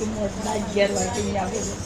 છું મોટા અગિયાર વાગે આવેલું